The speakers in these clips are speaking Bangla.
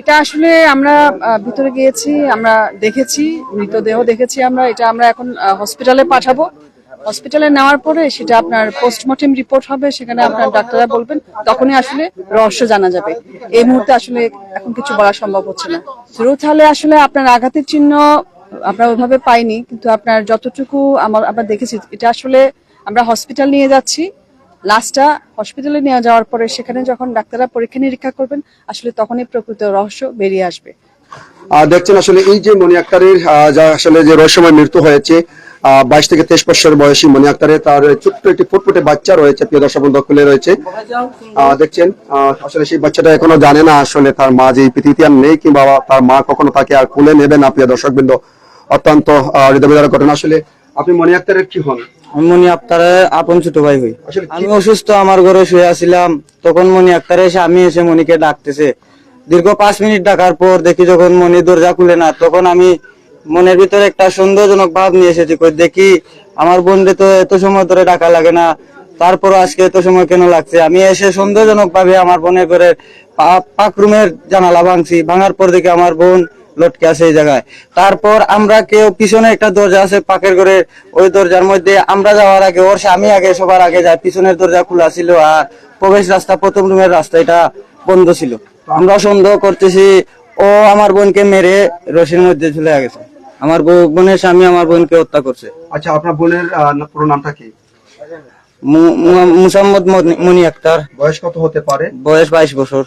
এটা আসলে আমরা ভিতরে গিয়েছি, আমরা দেখেছি, মৃতদেহ দেখেছি আমরা, এটা আমরা এখন হসপিটালে পাঠাবো। হসপিটালে নেওয়ার পরে সেটা আপনার পোস্টমর্টেম রিপোর্ট হবে, সেখানে আপনার ডাক্তাররা বলবেন, তখনই আসলে রহস্য জানা যাবে। এই মুহূর্তে আসলে এখন কিছু বলা সম্ভব হচ্ছে না। জরুরত হলে আসলে আপনার আঘাতের চিহ্ন আমরা ওইভাবে পাইনি, কিন্তু আপনার যতটুকু আমার আমরা দেখেছি, এটা আসলে আমরা হসপিটাল নিয়ে যাচ্ছি। লাস্টটা হসপিটালে নিয়ে যাওয়ার পরে সেখানে যখন ডাক্তাররা পরীক্ষা নিরীক্ষা করবেন, আসলে তখনই প্রকৃত রহস্য বেরিয়ে আসবে। দেখছেন আসলে এই যে মনি আক্তারের যা আসলে যে রহস্যময় মৃত্যু হয়েছে বাইশ থেকে তেইশ বছর বয়সী মনি আক্তারের তার ছোট্ট একটি ফুটফুটে বাচ্চা রয়েছে, প্রিয় দর্শক বন্ধু খুলে রয়েছে। দেখছেন আসলে সেই বাচ্চাটা এখনও জানে না আসলে তার মা যে পৃথিবীতে আর নেই, কিংবা তার মা কখনো তাকে আর খুলে নেবে না, প্রিয় দর্শক বৃন্দ অত্যন্ত হৃদয়বিদারক ঘটনা। আসলে আপনি মনি আক্তারের কি হন? আমি মনি আক্তারের আপন ছোট ভাই হই। আমি অসুস্থ আমার ঘরে শুয়ে আছিলাম তখন মনি আক্তার এসে আমি এসে মনিকে ডাকতেছে। দীর্ঘ পাঁচ মিনিট ডাকার পর দেখি যখন মনি দরজা খুলে না তখন আমি মনের ভিতরে একটা সন্দেহজনক ভাব নিয়ে এসেছি দেখি আমার বোনরে তো এত সময় ধরে ডাকা লাগে না তারপর আজকে এত সময় কেন লাগছে? আমি এসে সন্দেহজনক ভাবে আমার বোনের ঘরের পা- পাক রুমের জানালা ভাঙছি ভাঙার পর দেখি আমার বোন লটকে আছে এই জায়গায়। তারপর আমরা কেউ পিছনে একটা দরজা আছে পাকের ঘরে ওই দরজার মধ্যে আমরা যাওয়ার আগে ওর স্বামী আগে সবার আগে যায় পিছনের দরজা খোলা ছিল আর প্রবেশ রাস্তা প্রথম রুমের রাস্তা এটা বন্ধ ছিল। আমরা সন্দেহ করতেছি ও আমার বোনকে মেরে রশির মধ্যে ঝুলে গেছে। আমার বউ- বোনের স্বামী আমার বোনকে হত্যা করছে। আচ্ছা আপনার বোনের পুরো নামটা কি? মুসাম্মদ মনি আক্তার। বয়স কত হতে পারে? বয়স বাইশ বছর।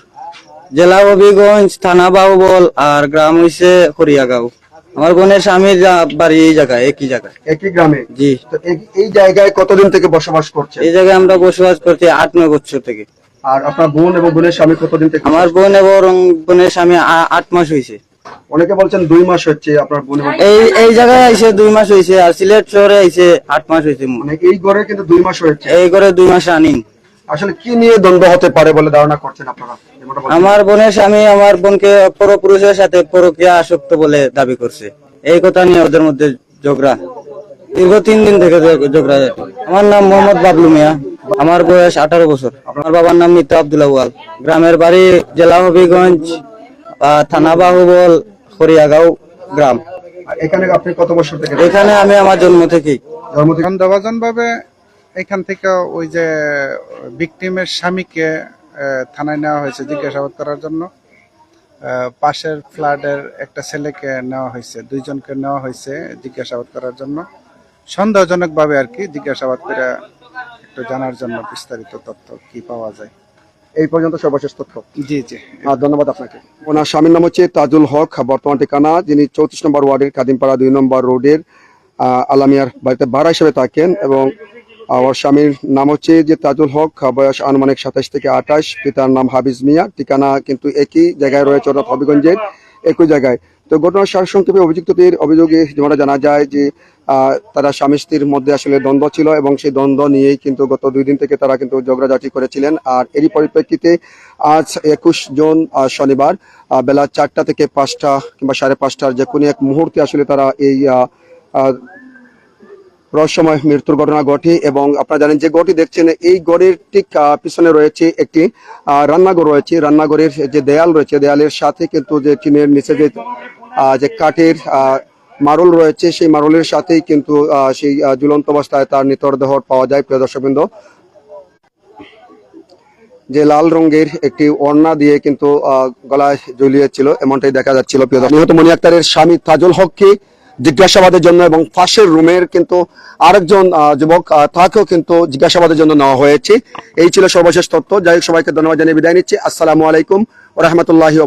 জেলা হবিগঞ্জ থানা বাহুবল আর গ্রাম হইছে হরিয়াগাঁও। আমার বোনের স্বামীর বাড়ি এই জায়গায় একই জায়গায়। একই গ্রামে? জি। তো এই- জায়গায় কতদিন থেকে বসবাস করছে এই জায়গায় আমরা বসবাস করছি আট নয় বছর থেকে। আর আপনার বোন এবং বোনের স্বামী কতদিন থেকে আমার বোন এবং বোনের স্বামী আট মাস হয়েছে অনেকে বলছেন দুই মাস হচ্ছে আপনার বোন এই এই জায়গায় আইছে দুই মাস হয়েছে আর সিলেট শহরে আইছে আট মাস হয়েছে মানে এই ঘরে কিন্তু দুই মাস হয়েছে। এই করে দুই মাস রানিং। আসলে কি নিয়ে দ্বন্দ্ব হতে পারে বলে ধারণা করছেন আপনারা? আমার বোনের স্বামী আমার বোনকে পরপুরুষের সাথে পরকিয়া আসক্ত বলে দাবি করছে। এই কথা নিয়ে ওদের মধ্যে ঝগড়া। দীর্ঘ তিন দিন থেকে ঝগড়া আমার নাম মোহাম্মদ বাবলু মিয়া। আমার বয়স আঠারো বছর। আমার বাবার নাম মিত্র আব্দুল্লাহ ওয়াল গ্রামের বাড়ি জেলা হবিগঞ্জ আহ, থানা বাহুবল হরিয়াগাঁও গ্রাম। এখানে আপনি কত বছর থেকে এখানে আমি আমার জন্ম থেকেই। জন্ম থেকে ভাবে এখান থেকে ওই যে ভিকটিমের স্বামীকে থানায় নেওয়া হয়েছে জিজ্ঞাসাবাদ করার জন্য। পাশের ফ্ল্যাটের একটা ছেলেকে নেওয়া হয়েছে দুইজনকে নেওয়া হয়েছে জিজ্ঞাসাবাদ করার জন্য। সন্দেহজনক ভাবে আর কি জিজ্ঞাসাবাদ করে একটু জানার জন্য বিস্তারিত তথ্য কি পাওয়া যায়। এই পর্যন্ত সর্বশেষ তথ্য। জি জি। ধন্যবাদ আপনাকে। ওনার স্বামীর নাম হচ্ছে তাজুল হক বর্তমান ঠিকানা যিনি চৌত্রিশ নম্বর ওয়ার্ডের কাদিমপাড়া দুই নম্বর রোডের আলামিয়ার বাড়িতে ভাড়া হিসেবে থাকেন এবং আহ, ওর স্বামীর নাম হচ্ছে যে তাজুল হক বয়স আনুমানিক সাতাশ থেকে আঠাশ। পিতার নাম হাবিজ মিয়া ঠিকানা কিন্তু একই জায়গায় রয়েছে অর্থাৎ হবিগঞ্জের একই জায়গায়। তো ঘটনার সারসংক্ষেপে অভিযুক্তদের অভিযোগে যেমনটা জানা যায় যে তারা স্বামী স্ত্রীর মধ্যে আসলে দ্বন্দ্ব ছিল এবং সেই দ্বন্দ্ব নিয়েই কিন্তু গত দুই দিন থেকে তারা কিন্তু ঝগড়াঝাটি করেছিলেন। আর এরই পরিপ্রেক্ষিতে আজ একুশ জুন শনিবার বেলা চারটা থেকে পাঁচটা কিংবা সাড়ে পাঁচটার যে কোনো এক মুহূর্তে আসলে তারা এই রহস্যময় মৃত্যুর ঘটনা ঘটে এবং আপনারা জানেন যে গড়টি দেখছেন, এই গড়ের ঠিক পিছনে রয়েছে একটি রান্নাঘর রয়েছে রান্নাঘরের যে দেয়াল রয়েছে, দেয়ালের সাথে কিন্তু যে টিনের নিচে যে যে কাঠের মারল রয়েছে, সেই মারলের সাথেই কিন্তু সেই ঝুলন্ত অবস্থায় তার নিতরদেহ পাওয়া যায় প্রিয় দর্শকবৃন্দ, যে লাল রঙের একটি ওড়না দিয়ে কিন্তু গলায় ঝুলিয়েছিল, এমনটাই দেখা যাচ্ছিল প্রিয়। নিহত মনি আক্তারের স্বামী তাজুল হককে জিজ্ঞাসাবাদের জন্য এবং ফাঁসের রুমের কিন্তু আরেকজন যুবক তাকেও কিন্তু জিজ্ঞাসাবাদের জন্য নেওয়া হয়েছে। এই ছিল সর্বশেষ তথ্য। যাই হোক, সবাইকে ধন্যবাদ জানিয়ে বিদায় নিচ্ছি। আসসালামু আলাইকুম ও রহমতুল্লাহি